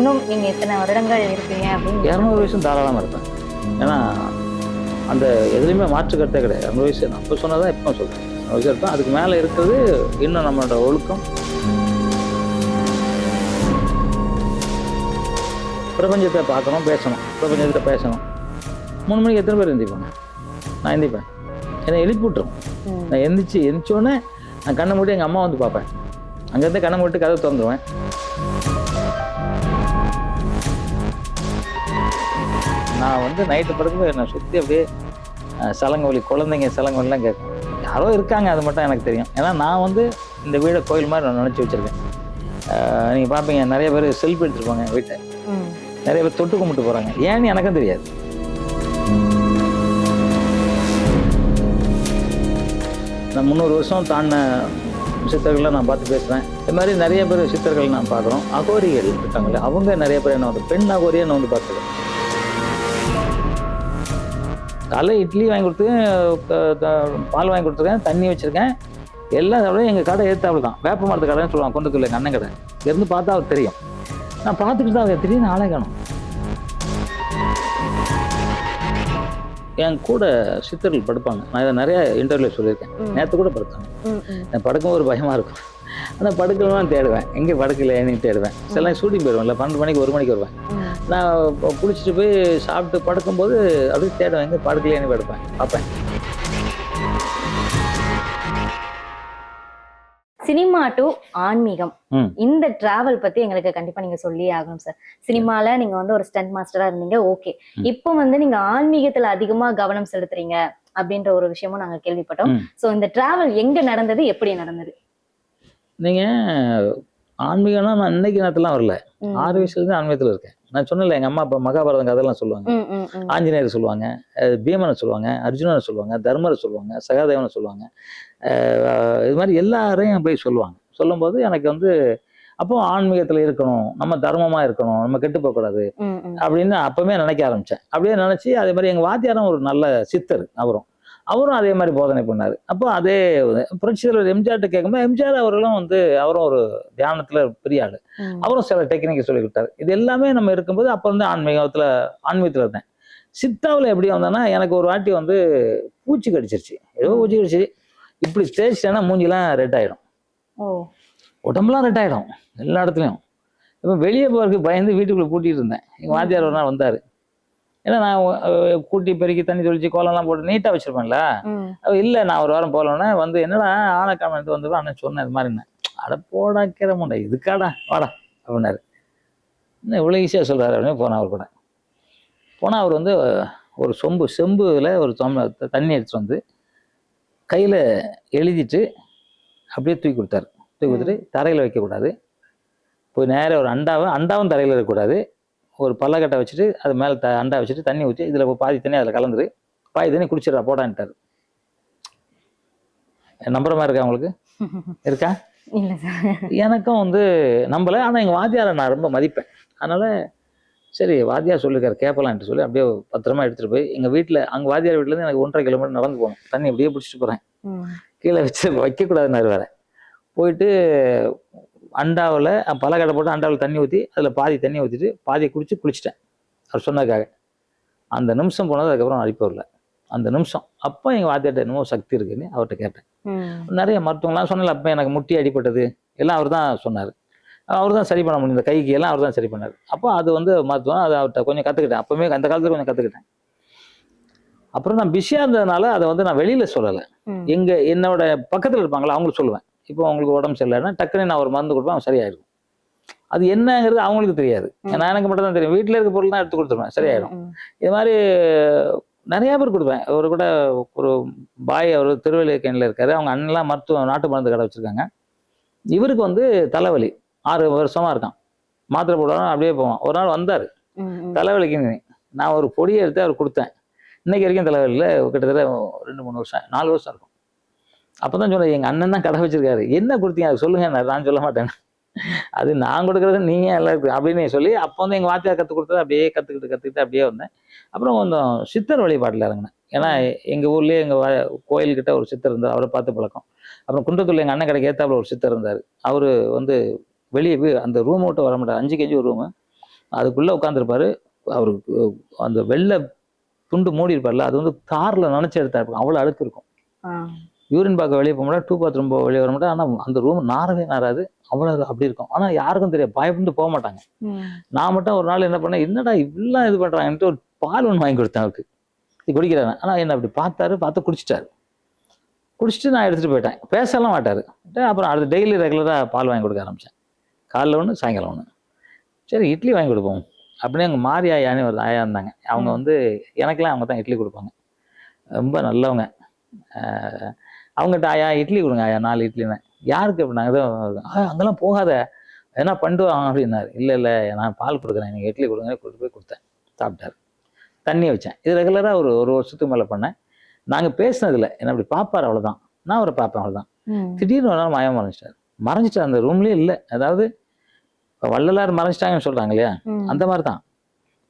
இன்னும் நீங்க இத்தனை வருடங்கள் இருப்பீங்க அப்படின்னு இரநூறு வயசும் தாராளமாக இருப்பேன். ஏன்னா அந்த எதுலேயுமே மாற்று கருத்தே கிடையாது. இரநூறு வயசு நான் அப்போ சொன்னதான் இப்போ சொல்கிறேன் இரநூறு வயசு இருப்பேன் அதுக்கு மேலே இருக்கிறது இன்னும் நம்மளோட ஒழுக்கம். பிரபஞ்சத்தை பார்க்கணும் பேசணும். பிரபஞ்சத்தை பேசணும். மூணு மணிக்கு எத்தனை பேர் எந்திரிப்பாங்க நான் எந்திரிப்பேன் என்னை எழுப்பி விட்டுரும். நான் எந்திரிச்சு எந்திரிச்சோடனே நான் கண்ணை மூடி எங்கள் அம்மா வந்து பார்ப்பேன். அங்கேருந்து கண்ணை மூடி கதை திறந்துருவேன். நான் வந்து நைட்டு படுக்கும்போது என்னை சுற்றி அப்படியே சலங்கொலி குழந்தைங்க சலங்கொலிலாம் கேட்கும். யாரோ இருக்காங்க அது மட்டும் எனக்கு தெரியும். ஏன்னா நான் வந்து இந்த வீடை கோயில் மாதிரி நான் நினச்சி வச்சுருக்கேன். நீங்கள் பார்ப்பீங்க நிறைய பேர் செல்ஃபி எடுத்துருப்பாங்க வீட்டை. நிறைய பேர் தொட்டு கும்பிட்டு போகிறாங்க ஏன்னு எனக்கும் தெரியாது. நான் முந்நூறு வருஷம் தாண்டின சித்தர்களை நான் பார்த்து பேசுகிறேன் இது மாதிரி நிறைய பேர் சித்தர்கள் நான் பார்க்குறோம். அகோரிகள் இருக்காங்கல்ல அவங்க நிறைய பேர் என்ன வந்து பெண் அகோரியை நான் வந்து பார்த்துருக்கேன் காலைல இட்லி வாங்கி கொடுத்துருக்கேன் பால் வாங்கி கொடுத்துருக்கேன் தண்ணி வச்சுருக்கேன். எல்லாம் விட எங்கள் கடை ஏற்றாப்புல தான். வேப்ப மரத்து கடைன்னு சொல்லுவாங்க கொண்டு எங்கள் அண்ணன் கடை. இருந்து பார்த்தா அவருக்கு தெரியும். நான் பார்த்துக்கிட்டு தான் அவங்க திடீர்னு ஆளே காணும். என் கூட சித்தர்கள் படுப்பாங்க. நான் இதை நிறைய இன்டர்வியூ சொல்லியிருக்கேன். நேற்று கூட படுத்தாங்க. நான் படுக்கும் ஒரு பயமாக இருக்கும். ஆனால் படுக்கலாம் தேடுவேன். எங்கே படுக்கலைன்னு தேடுவேன். சில ஷூட்டிங் போயிடுவேன்ல பன்னெண்டு மணிக்கு ஒரு மணிக்கு வருவேன். நான் குளிச்சுட்டு போய் சாப்பிட்டு படுக்கும்போது அப்படியே தேடுவேன். எங்கே படுக்கலைன்னு படுப்பேன். பார்ப்பேன். சினிமா டு ஆன்மீகம். இந்த டிராவல் பத்தி எங்களுக்கு கண்டிப்பா நீங்க சொல்லியே ஆகணும் சார் சினிமால நீங்க வந்து ஒரு ஸ்டண்ட் மாஸ்டரா இருந்தீங்க ஓகே. இப்போ வந்து நீங்க ஆன்மீகத்துல அதிகமா கவனம் செலுத்துறீங்க அப்படின்ற ஒரு விஷயமும் நாங்க கேள்விப்பட்டோம். சோ இந்த டிராவல் எங்க நடந்தது எப்படி நடந்தது? நீங்கள் ஆன்மீகம்னா நான் இன்னைக்கு நேரத்துலாம் வரல. ஆறு வயசுலேருந்து ஆன்மீகத்தில் இருக்கேன். நான் சொன்னல எங்கள் அம்மா அப்பா மகாபாரதம் கதையெல்லாம் சொல்லுவாங்க. ஆஞ்சநேயர் சொல்லுவாங்க பீமனை சொல்லுவாங்க அர்ஜுனனை சொல்லுவாங்க தர்மரை சொல்லுவாங்க சகாதேவனை சொல்லுவாங்க. இது மாதிரி எல்லாரையும் போய் சொல்லுவாங்க. சொல்லும்போது எனக்கு வந்து அப்போ ஆன்மீகத்தில் இருக்கணும் நம்ம தர்மமாக இருக்கணும் நம்ம கெட்டு போகக்கூடாது. அப்படின்னு அப்பவுமே நினைக்க ஆரம்பித்தேன் அப்படியே நினச்சி அதே மாதிரி எங்கள் வாத்தியாரும் ஒரு நல்ல சித்தர் அவரும். அவரும் அதே மாதிரி போதனை பண்ணார். அப்போ அதே புரட்சி தலைவர் எம்ஜிஆர்ட்ட கேட்கும்போது எம்ஜிஆர் அவர்களும் வந்து அவரும் ஒரு தியானத்தில் பெரிய ஆள். அவரும் சில டெக்னிக்கை சொல்லி கொடுத்தாரு. இது எல்லாமே நம்ம இருக்கும்போது அப்போ வந்து ஆன்மீகத்தில் ஆன்மீகத்தில் இருந்தேன். சித்தாவில் எப்படி வந்தேன்னா எனக்கு ஒரு வாட்டி வந்து பூச்சி கடிச்சிருச்சு. ஏதோ பூச்சி கடிச்சிச்சு இப்படி தேய்ச்சிட்டேன்னா மூஞ்சிலாம் ரெட் ஆகிடும் உடம்புலாம் ரெட் ஆகிடும் எல்லா இடத்துலையும். இப்போ வெளியே போகிறதுக்கு பயந்து வீட்டுக்குள்ளே பூட்டிட்டு இருந்தேன். எங்கள் வாத்தியார் ஒரு நாள் வந்தார். ஏன்னா நான் கூட்டி பெருக்கி தண்ணி தொளிச்சு கோலம்லாம் போட்டு நீட்டாக வச்சுருப்பேன்ல. இல்லை நான் ஒரு வாரம் போகலன்னா வந்து என்னடா ஆனக்காமட்டு வந்து அண்ணன் சொன்னேன் இது மாதிரின்னு அட போடா கிரமுண்டா இதுக்காடா வாடா அப்படின்னாரு. என்ன இவ்வளோ ஈஸியாக சொல்கிறாரு அப்படின்னு போனேன் அவர் கூட. போனால் அவர் வந்து ஒரு சொம்பு செம்புல ஒரு தொம்ப தண்ணி எடுத்துட்டு வந்து கையில் எழுதிட்டு அப்படியே தூக்கி கொடுத்தாரு. தூக்கி கொடுத்துட்டு தரையில் வைக்கக்கூடாது. போய் நேராக ஒரு அண்டாவை அண்டாவும் தரையில் இருக்கக்கூடாது. ஒரு பல்லக்கட்டை வச்சுட்டு அது மேலே த அண்டா வச்சுட்டு தண்ணி ஊற்றி இதில் பாதி தண்ணி அதில் கலந்துரு. பாதி தண்ணி குடிச்சிடா போடான்ட்டார். நம்புற மாதிரி இருக்கா உங்களுக்கு? இருக்கா? எனக்கும் வந்து நம்பலை. ஆனால் எங்கள் வாத்தியாரை நான் ரொம்ப மதிப்பேன். அதனால் சரி வாத்தியார் சொல்லிருக்காரு கேட்பலான்ட்டு சொல்லி அப்படியே பத்திரமா எடுத்துகிட்டு போய் எங்கள் வீட்டில் அங்கே வாத்தியார் வீட்டிலேருந்து எனக்கு ஒன்றரை கிலோமீட்டர் நடந்து போகணும். தண்ணி அப்படியே பிடிச்சிட்டு போகிறேன். கீழே வச்சு வைக்கக்கூடாதுன்னாரு வேற. போயிட்டு அண்டாவில் பலகடை போட்டு அண்டாவில் தண்ணி ஊற்றி அதில் பாதி தண்ணி ஊற்றிட்டு பாதியை குடிச்சு குளிச்சிட்டேன். அவர் சொன்னதுக்காக. அந்த நிமிஷம் போனது அதுக்கப்புறம் வரல அந்த நிமிஷம். அப்போ எங்கள் வாத்தியார்ட்ட என்னமோ சக்தி இருக்குன்னு அவர்கிட்ட கேட்டேன். நிறைய மருத்துவங்களாம் சொன்னல அப்போ எனக்கு முட்டி அடிபட்டது எல்லாம் அவர் தான் சொன்னார். அவர் தான் சரி பண்ண முடியும். இந்த கைக்கு எல்லாம் அவர் தான் சரி பண்ணார். அப்போ அது வந்து மருத்துவம் அதை அவர்கிட்ட கொஞ்சம் கற்றுக்கிட்டேன் அப்போவுமே அந்த காலத்தில் கொஞ்சம் கற்றுக்கிட்டேன் அப்புறம் நான் பிஸியாக இருந்ததுனால அதை வந்து நான் வெளியில் சொல்லலை. ம். எங்க என்னோட பக்கத்தில் இருப்பாங்களா அவங்களுக்கு சொல்லுவேன். இப்போ அவங்களுக்கு உடம்பு சரியில்லைன்னா டக்குன்னு நான் ஒரு மருந்து கொடுப்பேன் அவன் சரியாயிடும் அது என்னங்கிறது அவங்களுக்கு தெரியாது. நான் எனக்கு மட்டும் தான் தெரியும். வீட்டில் இருக்க பொருள் தான் எடுத்து கொடுத்துருவேன் சரியாயிடும். இது மாதிரி நிறைய பேர் கொடுப்பேன். ஒரு கூட ஒரு பாய் அவர் திருவள்ளிக்கேணியில் இருக்காரு. அவங்க அண்ணன்லாம் மருத்துவ நாட்டு மருந்து கடை வச்சிருக்காங்க. இவருக்கு வந்து தலைவலி. ஆறு வருஷமா இருக்கான். மாத்திரை போடுவாங்க அப்படியே போவான். ஒரு நாள் வந்தார். தலைவலிக்குன்னு நான் ஒரு பொடியை எடுத்து அவர் கொடுத்தேன். இன்னைக்கு வரைக்கும் தலைவலியில் கிட்டத்தட்ட ரெண்டு மூணு வருஷம் நாலு வருஷம் இருக்கும். அப்போ தான் சொன்னேன் எங்கள் அண்ணன் தான் கடை வச்சிருக்காரு. என்ன கொடுத்தீங்க? அது சொல்லுங்க நான் சொல்ல மாட்டேன். அது நான் கொடுக்குறது நீங்க எல்லாம் அப்படின்னு சொல்லி அப்போ வந்து எங்கள் வாத்தியார் கற்றுக் கொடுத்தது அப்படியே கற்றுக்கிட்டு கற்றுக்கிட்டு அப்படியே வந்தேன். அப்புறம் கொஞ்சம் சித்தர் வழிபாட்டில் இறங்கினேன். ஏன்னா எங்கள் ஊர்லேயே எங்கள் கோயில்கிட்ட ஒரு சித்தர் இருந்தார் அவரை பார்த்து பழக்கம். அப்புறம் குன்றத்தூர்ல எங்கள் அண்ணன் கடைக்கு ஏத்தாப்புல ஒரு சித்தர் இருந்தார். அவர் வந்து வெளியே போய் அந்த ரூம் விட்டு வர மாட்டார். அஞ்சு கேஜி ஒரு ரூமு அதுக்குள்ளே உட்காந்துருப்பாரு அவருக்கு அந்த வெள்ளை துண்டு மூடி இருப்பார்ல அது வந்து தாரில் நினச்சி எடுத்தா இருக்கும் அவ்வளோ அழுக்கு இருக்கும். யூரின் பார்க்க வெளியே போக முடியாது டூ பாத்ரூம் போக வெளியே வர முடியாது ஆனால் அந்த ரூம் நாரவே நாராது அவ்வளோ அப்படி இருக்கும். ஆனால் யாருக்கும் தெரியாது. பயப்பட்டு போக மாட்டாங்க. நான் மட்டும் ஒரு நாள் என்ன பண்ணேன் என்னடா இவ்வளோ இது பண்ணுறாங்கன்ட்டு ஒரு பால் ஒன்று வாங்கி கொடுத்தேன் அவருக்கு. இது குடிக்கிறாங்க ஆனால் என்ன அப்படி பார்த்தாரு பார்த்து குடிச்சிட்டாரு. குடிச்சிட்டு நான் எடுத்துகிட்டு போயிட்டேன். பேசலாம் மாட்டார். அப்புறம் அடுத்து டெய்லி ரெகுலராக பால் வாங்கி கொடுக்க ஆரம்பித்தேன் காலைல ஒன்று சாயங்காலம் ஒன்று சரி இட்லி வாங்கி கொடுப்போம். அப்படியே அங்கே மாரி ஆயான்னு ஒரு ஆயா இருந்தாங்க. அவங்க. வந்து எனக்கெல்லாம் அவங்க தான் இட்லி கொடுப்பாங்க. ரொம்ப நல்லவங்க. அவங்ககிட்ட ஆயா இட்லி கொடுங்க ஆயா நாலு இட்லின்னு. யாருக்கு? அப்படின்னாங்க. ஏதோ "ஆ, அங்கெல்லாம் போகாத. என்ன பண்ணுவாங்க அப்படின்னாரு. இல்லை இல்லை நான் பால் கொடுக்குறேன். நீங்கள் இட்லி கொடுங்க கொண்டு போய் கொடுத்தேன். சாப்பிட்டாரு. தண்ணி வச்சேன். இது ரெகுலராக ஒரு ஒரு வருஷத்துக்கு மேலே பண்ணேன். நாங்கள் பேசினதில்ல. என்ன அப்படி பார்ப்பார் அவ்வளோதான் நான் அவரை பார்ப்பேன் அவ்வளோதான். திடீர்னு ஒரு நாள் மாயம் மறைஞ்சிட்டார். மறைஞ்சிட்டார். அந்த ரூம்லேயே இல்லை. அதாவது இப்ப வள்ளலார் மறைஞ்சிட்டாங்கன்னு சொல்கிறாங்க இல்லையா. அந்த மாதிரி தான்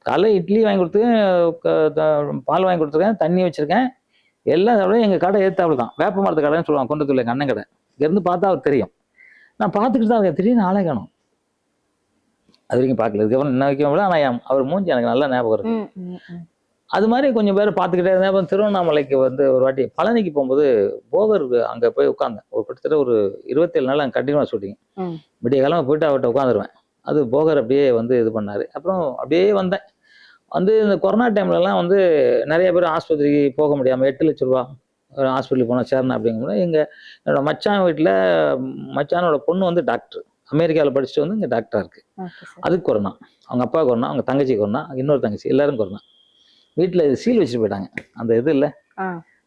காலைல இட்லி வாங்கி கொடுத்து பால் வாங்கி கொடுத்துருக்கேன் தண்ணி வச்சுருக்கேன். எல்லாம் சாப்பிட எங்கள் கடை ஏற்றாப்புல தான். வேப்ப மரத்து கடைன்னு சொல்லுவாங்க கொண்டத்துல எங்கள் அண்ணன் கடை. இங்கேருந்து பார்த்தா அவர் தெரியும். நான் பார்த்துக்கிட்டு தான் இருக்கேன். திடீர்னு ஆளே காணும். அது வரைக்கும் பார்க்கல. இதுக்கப்புறம் இன்ன வரைக்கும் விட ஆனால் அவர் மூஞ்சி எனக்கு நல்லா ஞாபகம் இருக்கு. அது மாதிரி கொஞ்சம் பேர் பார்த்துக்கிட்டே இருந்தேன். அப்புறம் திருவண்ணாமலைக்கு வந்து ஒரு வாட்டி பழனிக்கு போகும்போது போகர் அங்கே போய் உட்காந்தேன் ஒரு கிட்டத்தட்ட ஒரு இருபத்தேழு நாள் அங்கே கண்டினியூவாக ஷூட்டிங். விடிய காலமாக போயிட்டு அவர்கிட்ட உட்காந்துருவேன். அது போகர் அப்படியே வந்து இது பண்ணார். அப்புறம் அப்படியே வந்தேன். வந்து இந்த கொரோனா டைம்லலாம் வந்து நிறைய பேர் ஆஸ்பத்திரிக்கு போக முடியாமல் எட்டு லட்ச ரூபா ஹாஸ்பிட்டலுக்கு போனால் சேரணும் அப்படிங்கும்போது எங்கள் என்னோட மச்சான் வீட்டில் மச்சானோட பொண்ணு வந்து டாக்டர் அமெரிக்காவில் படிச்சுட்டு வந்து இங்கே டாக்டராக இருக்குது அதுக்கு கொரோனா. அவங்க அப்பா கொரோனா அவங்க தங்கச்சி கொரோனா இன்னொரு தங்கச்சி எல்லாரும் கொரோனா. வீட்டில் சீல் வச்சுட்டு போயிட்டாங்க. அந்த இது இல்லை.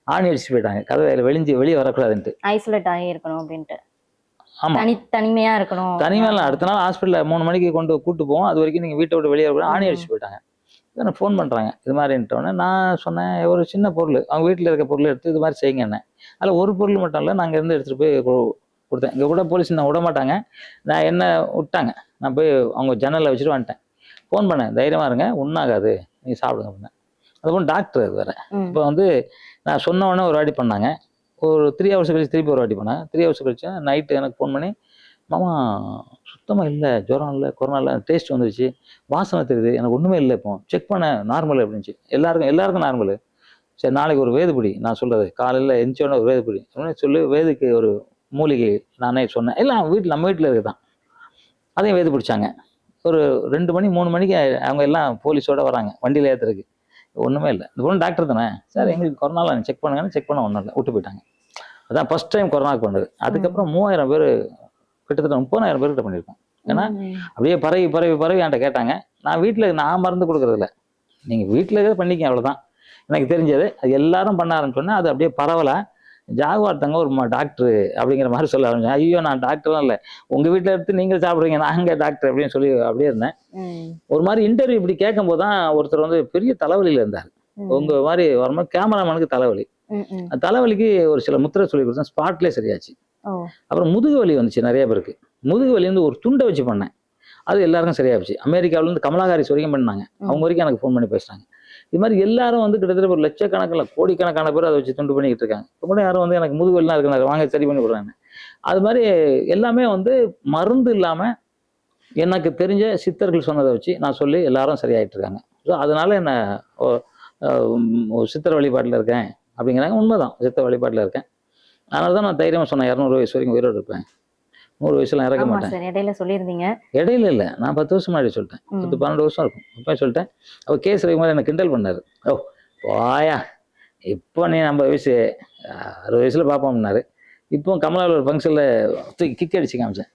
ஆணி அடிச்சுட்டு போயிட்டாங்க. கதவை வெளிஞ்சு வெளியே வரக்கூடாதுன்ட்டு. ஐசோலேட் ஆகி இருக்கணும் அப்படின்ட்டு. ஆமா. தனி தனிமையா இருக்கணும். தனிமையில் அடுத்த நாள் ஹாஸ்பிட்டலில் மூணு மணிக்கு கொண்டு கூட்டு போவோம். அது வரைக்கும் நீங்கள் வீட்டை விட்டு வெளியே ஆணி ம். அடிச்சுட்டு போயிட்டாங்க. எனக்கு ஃபோன் பண்ணுறாங்க இது மாதிரின்ட்டோன்னே நான் சொன்னேன் ஒரு சின்ன பொருள் அவங்க வீட்டில் இருக்க பொருள் எடுத்து இது மாதிரி செய்யுங்க என்ன. அதில் ஒரு பொருள் மட்டும் இல்லை நாங்கள் இருந்து எடுத்துகிட்டு போய் கொடுத்தேன். இங்கே கூட போலீஸ் நான் விட மாட்டாங்க. நான் என்ன விட்டாங்க? நான் போய் அவங்க ஜன்னலில் வச்சுட்டு வந்துட்டேன். ஃபோன் பண்ணேன் தைரியமாக இருங்க ஒன்றாகாது நீங்கள் சாப்பிடுங்க அப்படின்னேன். அதுபோல் டாக்டர் அது வேறு. இப்போ வந்து நான் சொன்ன உடனே ஒரு வாட்டி பண்ணாங்க. ஒரு த்ரீ ஹவர்ஸ் கழிச்சு திருப்பி ஒரு வாட்டி பண்ணாங்க த்ரீ ஹவர்ஸ் கழிச்சு நைட்டு எனக்கு ஃபோன் பண்ணி மாமா சுத்தமாக இல்லை. ஜுரம் இல்லை கொரோனா இல்லை. டேஸ்ட் வந்துருச்சு. வாசனை தெரியுது. எனக்கு ஒன்றுமே இல்லை இப்போ. செக் பண்ண. நார்மல் அப்படின்ச்சு எல்லாருக்கும் எல்லாருக்கும் நார்மல் சரி நாளைக்கு ஒரு வேதுபடி நான் சொல்கிறது காலையில் எந்திரிச்சோடனே ஒரு வேதுபடி. அப்படின்னு சொல்லி வேதுக்கு ஒரு மூலிகை நானே சொன்னேன். இல்லை வீட்டில் நம்ம வீட்டில் இருக்குதான். அதையும் வேது பிடிச்சாங்க. ஒரு ரெண்டு மணி மூணு மணிக்கு அவங்க எல்லாம் போலீஸோட வராங்க. வண்டியில் ஏற்றுறதுக்கு ஒன்றுமே இல்லை. இந்த பொண்ணு டாக்டர் தானே? சார் எங்களுக்கு கொரோனாவில் செக் பண்ணுங்கன்னு செக் பண்ண ஒன்றும் இல்லை விட்டு போயிட்டாங்க. அதான் ஃபர்ஸ்ட் டைம் கொரோனாக்கு பண்ணது அதுக்கப்புறம் மூவாயிரம் பேர் கிட்டத்தட்ட முப்பதாயிரம் பேர்கிட்ட பண்ணியிருக்கோம். ஏன்னா. அப்படியே பரவி பரவி பரவி என்கிட்ட கேட்டாங்க. நான் வீட்டில் நான் மருந்து கொடுக்குறதில்ல நீங்கள் வீட்டில் இருக்கிறத பண்ணிக்க அவ்வளோதான் எனக்கு தெரிஞ்சது அது எல்லாரும் பண்ண ஆரம்பிச்சோன்னே அது அப்படியே பரவலை. ஜாகுவார் தங்க ஒரு டாக்டர் அப்படிங்கிற மாதிரி சொல்ல ஆரம்பிச்சேன் ஐயோ நான் டாக்டர்லாம் இல்லை. உங்கள் வீட்டில் எடுத்து நீங்கள் சாப்பிட்றீங்க நாங்கள் டாக்டர் அப்படின்னு சொல்லி அப்படியே இருந்தேன். ஒரு மாதிரி இன்டர்வியூ இப்படி கேட்கும்போது தான் ஒருத்தர் வந்து பெரிய தலைவலியில் இருந்தார். உங்க மாதிரி வரும்போது கேமராமேனுக்கு தலைவலி. தலைவலிக்கு ஒரு சில முத்திரை சொல்லி கொடுத்தேன். ஸ்பாட்லேயே சரியாச்சு. அப்புறம் முதுகு வலி வந்துச்சு நிறைய பேருக்கு. முதுகு வலி வந்து ஒரு துண்டை வச்சு பண்ணேன். அது எல்லாருக்கும் சரியாச்சு அமெரிக்காவுல இருந்து கமலா ஹாரிஸ் வரைக்கும் பண்ணாங்க. அவங்க வரைக்கும் எனக்கு ஃபோன் பண்ணி பேசுனாங்க. இது மாதிரி எல்லாரும் வந்து கிட்டத்தட்ட ஒரு லட்சக்கணக்கில் கோடிக்கணக்கான பேர் அதை வச்சு துண்டு பண்ணிக்கிட்டு இருக்காங்க. கூட யாரும் வந்து எனக்கு முதுகு வலிலாம் இருக்கு வாங்க சரி பண்ணி விடுறாங்க அது மாதிரி எல்லாமே வந்து மருந்து இல்லாமல் எனக்கு தெரிஞ்ச சித்தர்கள் சொன்னதை வச்சு நான் சொல்லி எல்லாரும் சரியாயிட்டு இருக்காங்க. ஸோ அதனால என்ன சித்தர் வழிபாட்டில் இருக்கேன் அப்படிங்கிறாங்க. உண்மைதான். சித்தர் வழிபாட்டில் இருக்கேன். அதனால தான் நான் தைரியமாக சொன்னேன் இரநூறு வயசு வரைக்கும் உயிரோடு இருப்பேன். நூறு வயசுலாம் இறக்க மாட்டேன். சார் இடையில சொல்லியிருந்தீங்க. இடையில இல்லை நான் பத்து வருஷம் முன்னாடி சொல்லிட்டேன். பத்து பன்னெண்டு வருஷம் இருக்கும். இப்போ சொல்லிட்டேன். அவர் கேஸ் ரவிக்குமார் என்னை கிண்டல் பண்ணார். ஓ போயா இப்போ நீ நம்ம வயசு அறுபது வயசில் பார்ப்போம்னாரு இப்போ கமலாவில் ஒரு ஃபங்க்ஷனில் தூக்கி கிக் அடிச்சு காமிச்சேன்.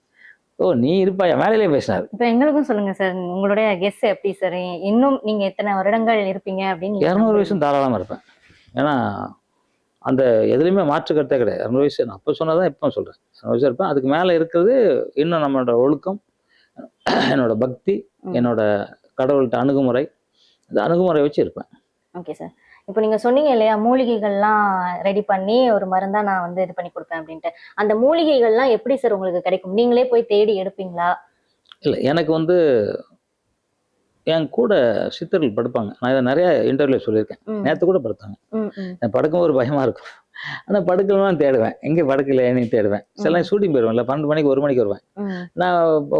ஓ நீ இருப்பாயா? மேலையிலே பேசினார். இப்ப எங்களுக்கும் சொல்லுங்க சார் உங்களுடைய கெஸ் எப்படி சார்? இன்னும் நீங்க எத்தனை வருடங்கள் இருப்பீங்க அப்படின்னு இரநூறு? வயசும் தாராளமாக இருப்பேன். ஏன்னா அந்த எதுலையுமே மாற்று கருத்தே கிடையாது. இரநூறு வயசு நான் அப்போ சொன்னதான் இப்போ சொல்கிறேன் இரநூறு வயசு இருப்பேன். அதுக்கு மேலே இருக்கிறது இன்னும் நம்மளோட ஒழுக்கம் என்னோட பக்தி. என்னோட கடவுள்கிட்ட அணுகுமுறை. இந்த அணுகுமுறை வச்சு இருப்பேன். Okay sir. இப்போ நீங்க சொன்னீங்க இல்லையா மூலிகைகள்லாம் ரெடி பண்ணி ஒரு மருந்தா நான் வந்து இது பண்ணி கொடுப்பேன் அப்படின்ட்டு. அந்த மூலிகைகள்லாம் எப்படி சார் உங்களுக்கு கிடைக்கும்? நீங்களே போய் தேடி எடுப்பீங்களா? இல்லை எனக்கு வந்து என் கூட சித்தர்கள் படுப்பாங்க. நான் இதை நிறைய இன்டர்வியூ சொல்லியிருக்கேன். நேற்று கூட படுத்தாங்க. படுக்கும் ஒரு பயமாக இருக்கும். ஆனால் படுக்கலாம் தேடுவேன். எங்கே படுக்கலையேன்னு தேடுவேன். சில ஷூட்டிங் போயிடுவேன்ல பன்னெண்டு மணிக்கு ஒரு மணிக்கு வருவேன். நான்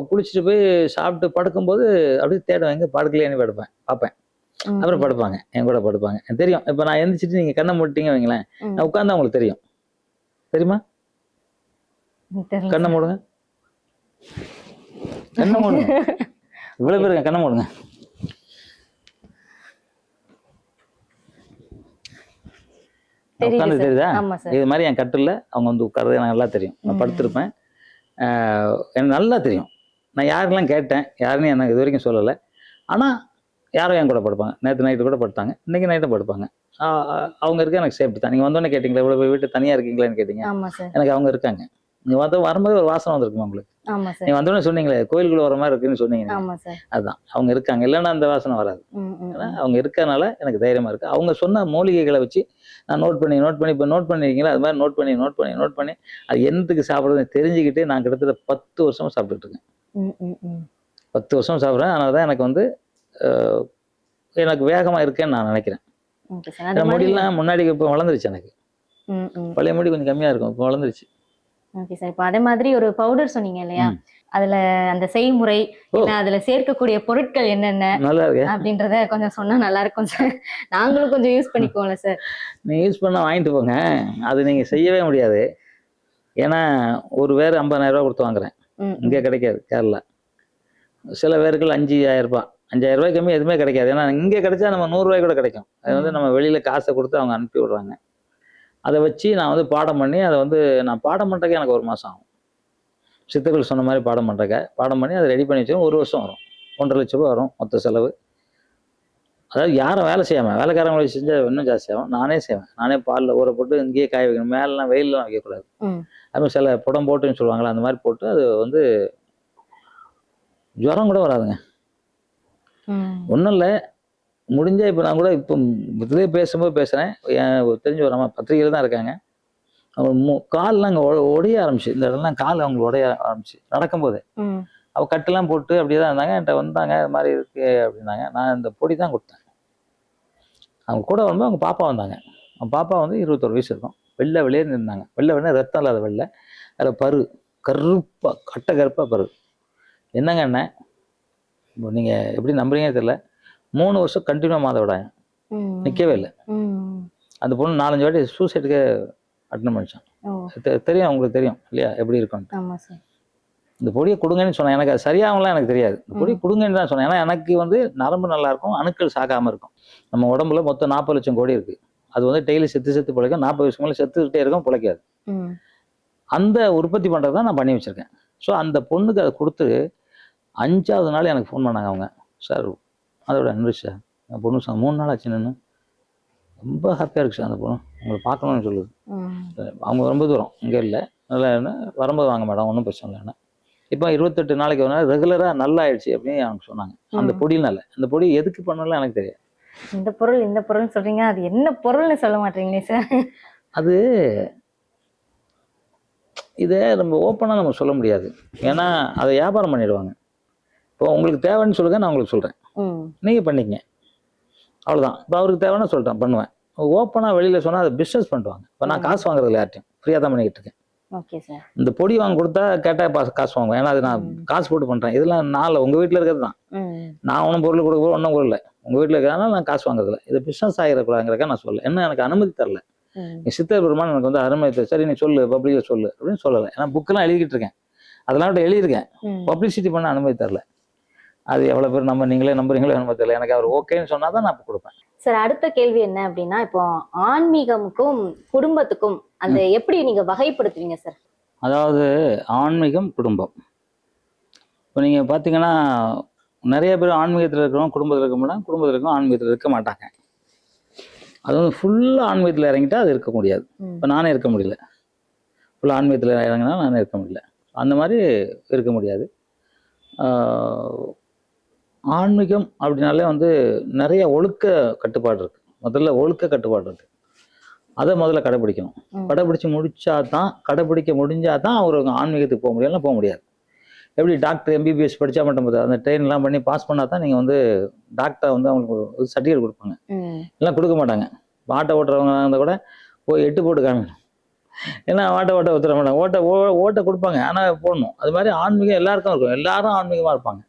குளிச்சுட்டு போய் சாப்பிட்டு படுக்கும்போது அப்படியே தேடுவேன். எங்கே படுக்கலையேன்னு படுப்பேன். பார்ப்பேன். அப்புறம் படுப்பாங்க. என் கூட படுப்பாங்க. எனக்கு தெரியும். இப்போ நான் எந்திரிச்சிட்டு நீங்கள் கண்ணை மூடிட்டீங்க வைங்களேன். நான் உட்காந்தா உங்களுக்கு தெரியும். தெரியுமா? கண்ணை மூடுங்க. கண்ணை மூடுங்க. இவ்வளோ பேருங்க கண்ணை மூடுங்க. உட்காந்து. தெரியுதா இது மாதிரி என் கட்டில் அவங்க வந்து உட்கார்றது எனக்கு நல்லா தெரியும். நான். படுத்திருப்பேன். எனக்கு நல்லா தெரியும். நான் யாருக்கெல்லாம் கேட்டேன் யாருன்னு எனக்கு இது வரைக்கும் சொல்லலை. ஆனால் யாரும் என் கூட படுப்பாங்க. நேற்று நைட்டு கூட படுத்தாங்க. இன்னைக்கு நைட்டும் படுப்பாங்க. அவங்க இருக்க எனக்கு சேஃப்டி தான். நீங்கள் வந்தோடனே கேட்டிங்களா? இவ்வளோ வீட்டு தனியாக இருக்கீங்களான்னு கேட்டீங்க. எனக்கு அவங்க இருக்காங்க. நீங்கள் வந்து வரும்போது ஒரு வாசனை வந்திருக்குமா உங்களுக்கு? நீங்கள் வந்தோடனே சொன்னீங்களே கோயிலுக்குள்ள வர மாதிரி இருக்குன்னு சொன்னீங்க அதுதான் அவங்க இருக்காங்க. இல்லைன்னா அந்த வாசனை வராது. அவங்க இருக்கறனால எனக்கு தைரியமா இருக்கு. அவங்க சொன்ன மூலிகைகளை வச்சு நான் நோட் பண்ணி நோட் பண்ணி இப்போ நோட் பண்ணிருக்கீங்களா? அது மாதிரி நோட் பண்ணி நோட் பண்ணி நோட் பண்ணி அது என்னத்துக்கு சாப்பிட்றதுன்னு தெரிஞ்சுக்கிட்டு நான் கிட்டத்தட்ட பத்து வருஷமா சாப்பிட்டுட்டு இருக்கேன். பத்து வருஷம் சாப்பிட்றேன். அதனால தான் எனக்கு வந்து எனக்கு வேகமா இருக்கேன்னு நான் நினைக்கிறேன். முடியெல்லாம் முன்னாடி இப்போ வளர்ந்துருச்சு எனக்கு. பழைய முடி கொஞ்சம் கம்மியா இருக்கும் இப்போ வளர்ந்துருச்சு. Okay sir. இப்போ அதே மாதிரி ஒரு பவுடர் சொன்னீங்க இல்லையா. அதுல அந்த செய்முறை அதுல சேர்க்கக்கூடிய பொருட்கள் என்னென்ன நல்லா இருக்கு. அப்படின்றத கொஞ்சம் சொன்னா நல்லா இருக்கும் சார் நாங்களும் கொஞ்சம் யூஸ் பண்ணிக்குவோம்ல சார் நீங்க யூஸ் பண்ண வாங்கிட்டு போங்க. அது நீங்க செய்யவே முடியாது. ஏன்னா ஒரு வேறு ஐம்பதாயிரம் ரூபாய் கொடுத்து வாங்குறேன். இங்கே கிடைக்காது கேரளா. சில பேருக்கு அஞ்சு ஆயிரம் ரூபாய். அஞ்சாயிரம் ரூபாய் கம்மி எதுவுமே கிடைக்காது. ஏன்னா இங்கே கிடைச்சா நம்ம நூறுரூவாய் கூட கிடைக்கும். அது வந்து. நம்ம வெளியில் காசை கொடுத்து அவங்க அனுப்பி விடுறாங்க. அதை வச்சு நான் வந்து பாடம் பண்ணி அதை வந்து நான் பாடம் பண்ணுறதுக்கு எனக்கு ஒரு மாதம் ஆகும். சித்தர்கள் சொன்ன மாதிரி பாடம் பண்ணுறக்க பாடம் பண்ணி அதை ரெடி பண்ணி வச்சோம் ஒரு வருஷம் வரும். ஒன்றரை லட்ச ரூபா வரும் மொத்த செலவு. அதாவது யாரும் வேலை செய்யாமல் வேலைக்காரங்களை செஞ்சால் இன்னும் ஜாஸ்தி ஆகும். நானே செய்வேன். நானே பாலில் ஊற போட்டு இங்கேயே காய வைக்கணும். மேலெலாம் வெயிலெலாம் வைக்கக்கூடாது. அதுமாதிரி சில புடம் போட்டுன்னு சொல்லுவாங்களே அந்த மாதிரி போட்டு அது வந்து ஜுரம் கூட வராதுங்க. ஒன்றும் இல்லை. முடிஞ்சா இப்போ நான் கூட இப்போ இதுலேயே பேசும்போது பேசுகிறேன் என் தெரிஞ்ச அம்மா பத்திரிகையில் தான் இருக்காங்க. அவங்க கால்லாம் அங்கே உடைய ஆரம்பிச்சு. இந்த இடம்லாம் கால் அவங்களுக்கு உடைய ஆரம்பிச்சு. நடக்கும்போது. அவ கட்டெல்லாம் போட்டு அப்படியே தான் இருந்தாங்க. என்கிட்ட வந்தாங்க இது மாதிரி இருக்கு அப்படின்னாங்க. நான் இந்த பொடி தான் கொடுத்தேன். அவங்க கூட வரும்போது அவங்க பாப்பா வந்தாங்க. அவங்க பாப்பா வந்து இருபத்தொரு வயசு இருக்கும். வெள்ளை வெளியேன்னு இருந்தாங்க. வெள்ளை வெள்ளை ரத்தம் இல்லாத வெள்ளை. அதில் பரு. கருப்பா கட்டை கருப்பா பரு. என்னங்க அண்ணன் இப்போ நீங்கள் எப்படி நம்புறீங்கன்னு தெரியல. மூணு வருஷம் கண்டினியூ மாதவிடாங்க ம். நிற்கவே இல்லை. அந்த பொண்ணு நாலஞ்சு வாட்டி சூசைடுக்கு அட்டன் பண்ணிச்சான் தெரியும் உங்களுக்கு தெரியும் இல்லையா? எப்படி சார் இந்த பொடியை கொடுங்கன்னு சொன்னேன். எனக்கு அது சரியாகலாம் எனக்கு தெரியாது. இந்த பொடி கொடுங்கன்னு தான் சொன்னேன். ஏன்னா எனக்கு வந்து நரம்பு நல்லா இருக்கும் அணுக்கள் சாகாம இருக்கும். நம்ம உடம்புல மொத்தம் நாற்பது லட்சம் கோடி இருக்கு. அது வந்து டெய்லி செத்து செத்து பிழைக்கும். நாற்பது மேலே செத்துக்கிட்டே இருக்கும் பிழைக்காது. அந்த உற்பத்தி பண்ணுறது தான் நான் பண்ணி வச்சிருக்கேன். ஸோ அந்த பொண்ணுக்கு அதை கொடுத்து அஞ்சாவது நாள் எனக்கு ஃபோன் பண்ணாங்க அவங்க. சார் அதோட நன்றி சார் அந்த பொண்ணு சார் மூணு நாள் ஆச்சு நின்று ரொம்ப ஹாப்பியாக இருக்கு சார் அந்த பொண்ணு. உங்களை பார்க்கணும்னு சொல்லுது. அவங்க ரொம்ப தூரம். இங்கே இல்லை. நல்லா என்ன வரும்போது வாங்க மேடம் ஒன்றும் பிரச்சனை இல்லைன்னு இப்போ இருபத்தெட்டு நாளைக்கு ஒரு நாள் ரெகுலராக நல்லா ஆயிடுச்சு அப்படின்னு அவங்க சொன்னாங்க. அந்த. பொடினால அந்த பொடி எதுக்கு பண்ணலாம் எனக்கு தெரியாது. இந்த பொருள் இந்த பொருள் சொல்றீங்க. அது என்ன பொருள்னு சொல்ல மாட்டீங்களே சார்? அது இதை நம்ம ஓப்பனாக நம்ம சொல்ல முடியாது. ஏன்னா அதை வியாபாரம் பண்ணிடுவாங்க. இப்போ உங்களுக்கு தேவைன்னு சொல்லுங்க நான் உங்களுக்கு சொல்கிறேன். நீங்கள் பண்ணிக்கங்க. அவ்வளோதான் இப்போ அவருக்கு தேவைன்னா சொல்லிட்டேன் பண்ணுவேன். ஓப்பனாக வெளியில் சொன்னால் அதை பிஸ்னஸ் பண்ணுவாங்க இப்போ நான். காசு வாங்குறதில்ல யார்ட்டையும். ஃப்ரீயாக தான் பண்ணிக்கிட்டு இருக்கேன். ஓகே சார் இந்த பொடி வாங்கி கொடுத்தா கேட்டால் பா காசு வாங்குவேன். ஏன்னா அது நான். காசு போட்டு பண்ணுறேன் இதெல்லாம் நான் உங்கள் வீட்டில் இருக்கிறது தான். நான் ஒன்றும் பொருள் கொடுக்க போகிற ஒன்றும் கொடுக்கல. உங்கள் வீட்டில் இருக்கிறதுனால நான் காசு வாங்குறதில்ல இது பிஸ்னஸ் ஆகிடக்கூடாதுங்கிறக்க நான் சொல்ல என்ன எனக்கு அனுமதி தரல. நீ சித்தர் பெருமான் எனக்கு வந்து அனுமதி சரி நீ சொல்லு பப்ளிக்கில் சொல்லு அப்படின்னு சொல்லலை. ஏன்னா புக்கெல்லாம் எழுதிக்கிட்டு இருக்கேன். அதெல்லாம் விட்டு எழுதியிருக்கேன். பப்ளிசிட்டி பண்ண அனுமதி தரல. அது எவ்வளோ பேர் நம்ம நீங்களே நம்புறீங்களோ அனுமதி தெரியல. எனக்கு அவர் ஓகேன்னு சொன்னால் தான் நான் கொடுப்பேன். சார் அடுத்த கேள்வி என்ன அப்படின்னா இப்போ ஆன்மீகமுக்கும் குடும்பத்துக்கும் அந்த எப்படி நீங்க வகைப்படுத்துவீங்க சார்? அதாவது ஆன்மீகம் குடும்பம். இப்போ நீங்கள் பார்த்தீங்கன்னா நிறைய பேர் ஆன்மீகத்தில் இருக்கிறவங்க குடும்பத்தில் இருக்க மாட்டாங்க குடும்பத்தில் இருக்கவங்க ஆன்மீகத்தில் இருக்க மாட்டாங்க. அது வந்து ஃபுல்லாக ஆன்மீகத்தில் இறங்கிட்டா அது இருக்க முடியாது. இப்போ நானே இருக்க முடியல. ஃபுல்லாக ஆன்மீகத்தில் இறங்கினா நானே இருக்க முடியல. அந்த மாதிரி இருக்க முடியாது. ஆன்மீகம் அப்படின்னாலே வந்து நிறைய ஒழுக்க கட்டுப்பாடு இருக்குது முதல்ல ஒழுக்க கட்டுப்பாடு இருக்குது அதை முதல்ல கடைபிடிக்கணும். கடைபிடிச்சு முடிச்சா தான் கடைபிடிக்க முடிஞ்சா தான் அவர் ஆன்மீகத்துக்கு போக முடியலாம் போக முடியாது. எப்படி டாக்டர் எம்பிபிஎஸ் படித்தா மட்டும் போதும். அந்த ட்ரெயின்லாம் பண்ணி பாஸ் பண்ணால் தான் நீங்கள் வந்து டாக்டர் வந்து அவங்களுக்கு ஒரு சர்டிஃபிகேட் கொடுப்பாங்க. எல்லாம் கொடுக்க மாட்டாங்க. ஆட்டோ ஓட்டுறவங்க இருந்தால் கூட போய் எட்டு போட்டு காமிக்கணும் ஏன்னா ஓட்ட ஓட்ட ஒத்துற மாட்டாங்க. ஓட்ட ஓ ஓட்டை கொடுப்பாங்க. ஆனால் போடணும். அது மாதிரி ஆன்மீகம் எல்லாருக்கும் இருக்கும். எல்லாரும் ஆன்மீகமாக இருப்பாங்க.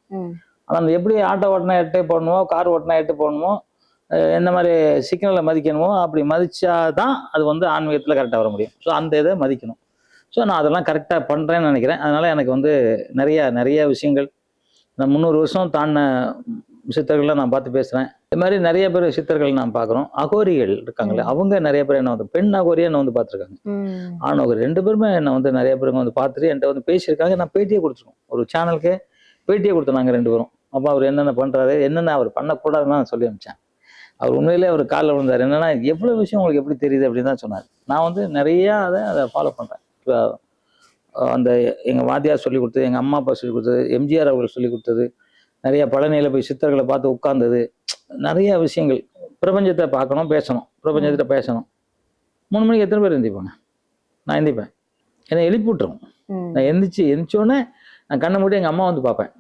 ம் ஆனால் அந்த எப்படி ஆட்டோ ஓட்டினா எட்டு போடணுமோ கார் ஓட்டினா எட்டு போடணுமோ எந்த மாதிரி சிக்னலை மதிக்கணுமோ அப்படி மதிச்சா தான் அது வந்து ஆன்மீகத்தில் கரெக்டாக வர முடியும். ஸோ அந்த இதை மதிக்கணும். ஸோ நான் அதெல்லாம் கரெக்டாக பண்ணுறேன்னு நினைக்கிறேன். அதனால் எனக்கு வந்து நிறைய நிறைய விஷயங்கள் நான் முந்நூறு வருஷம் தாண்டின சித்தர்களை நான் பார்த்து பேசுகிறேன் இது மாதிரி நிறைய பேர் சித்தர்கள் நான் பார்க்குறோம். அகோரிகள் இருக்காங்களே அவங்க நிறைய பேர் என்ன வந்து பெண் அகோரியை என்ன வந்து பார்த்துருக்காங்க? ஆண் அகோரி ரெண்டு பேருமே என்னை வந்து நிறைய பேருங்க வந்து பார்த்துட்டு என்கிட்ட வந்து பேசியிருக்காங்க. நான் பேட்டியே கொடுத்துருக்கோம். ஒரு சேனலுக்கு பேட்டியே கொடுத்தோம் நாங்கள் ரெண்டு பேரும். அப்போ அவர் என்னென்ன பண்ணுறாரு என்னென்ன அவர் பண்ணக்கூடாதுன்னு நான் சொல்லி அனுப்பிச்சேன். அவர் உண்மையிலே அவர் காலில் விழுந்தார். என்னன்னா எவ்வளோ விஷயம் உங்களுக்கு எப்படி தெரியுது அப்படின்னு தான் சொன்னார். நான் வந்து நிறையா அதை அதை ஃபாலோ பண்ணுறேன் இப்போ அந்த எங்கள் வாத்தியார் சொல்லி கொடுத்தது எங்கள் அம்மா அப்பா சொல்லி கொடுத்தது எம்ஜிஆர் அவர்கள் சொல்லி கொடுத்தது நிறைய பழனியில் போய் சித்தர்களை பார்த்து உட்கார்ந்தது. நிறைய விஷயங்கள். பிரபஞ்சத்தை பார்க்கணும் பேசணும். பிரபஞ்சத்திட்ட பேசணும். மூணு மணிக்கு எத்தனை பேர் எந்திப்பாங்க நான் எந்திப்பேன். என்னை எழுப்பி விட்டுரும். நான் எந்திரிச்சு எந்திரிச்சோடனே நான் கண்ணை மூடி எங்கள் அம்மா வந்து பார்ப்பேன்.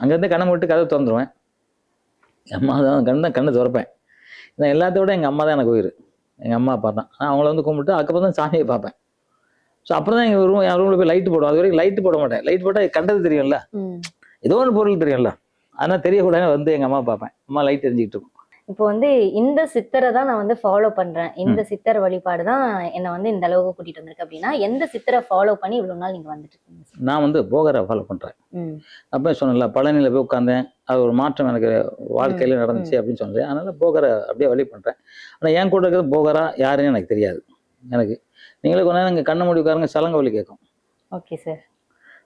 அங்கேருந்து கண்ணை மூட்டு கதை திறந்துருவேன். எங்கள் அம்மா தான் கண்ணை கண்ணை திறப்பேன். நான் எல்லாத்த விட எங்கள் அம்மா தான் எனக்கு உயிர். எங்கள் அம்மா அப்பா தான். நான் அவங்கள வந்து கும்பிட்டு அதுக்கப்புறம் தான் சாமியை பார்ப்பேன். ஸோ அப்புறம் தான் எங்கள் ரூம் என் ரூமில் போய் லைட்டு போடுவோம். அது வரைக்கும் லைட்டு போட மாட்டேன். லைட் போட்டால் கண்டது தெரியும்ல. ஏதோ ஒரு பொருள் தெரியும்ல. அதனால் தெரியக்கூடாது வந்து எங்கள் அம்மா பார்ப்பேன். அம்மா லைட் எரிஞ்சிக்கிட்டு இருக்கும். இப்போ வந்து இந்த சித்தரை தான் நான் வந்து ஃபாலோ பண்றேன். இந்த சித்தர் வழிபாடு தான் என்னை வந்து இந்த அளவுக்கு கூட்டிட்டு வந்திருக்கு அப்படின்னா எந்த சித்தரை ஃபாலோ பண்ணி இவ்வளவு நாள் நீங்க வந்துட்டு இருக்கீங்க நான் வந்து போகரை ஃபாலோ பண்ணுறேன் ம். அப்போ சொன்னல பழனியில் போய் உட்காந்தேன் அது ஒரு மாற்றம் எனக்கு வாழ்க்கையில் நடந்துச்சு அப்படின்னு சொன்னேன். அதனால போகரை அப்படியே வழி பண்ணுறேன் ஆனால் என் கூட இருக்கிறது போகரா யாருன்னு எனக்கு தெரியாது. எனக்கு நீங்களே கொஞ்ச நேரம் கண்ணை மூடி உட்காருங்க சலங்க வலி கேட்கும். Okay sir.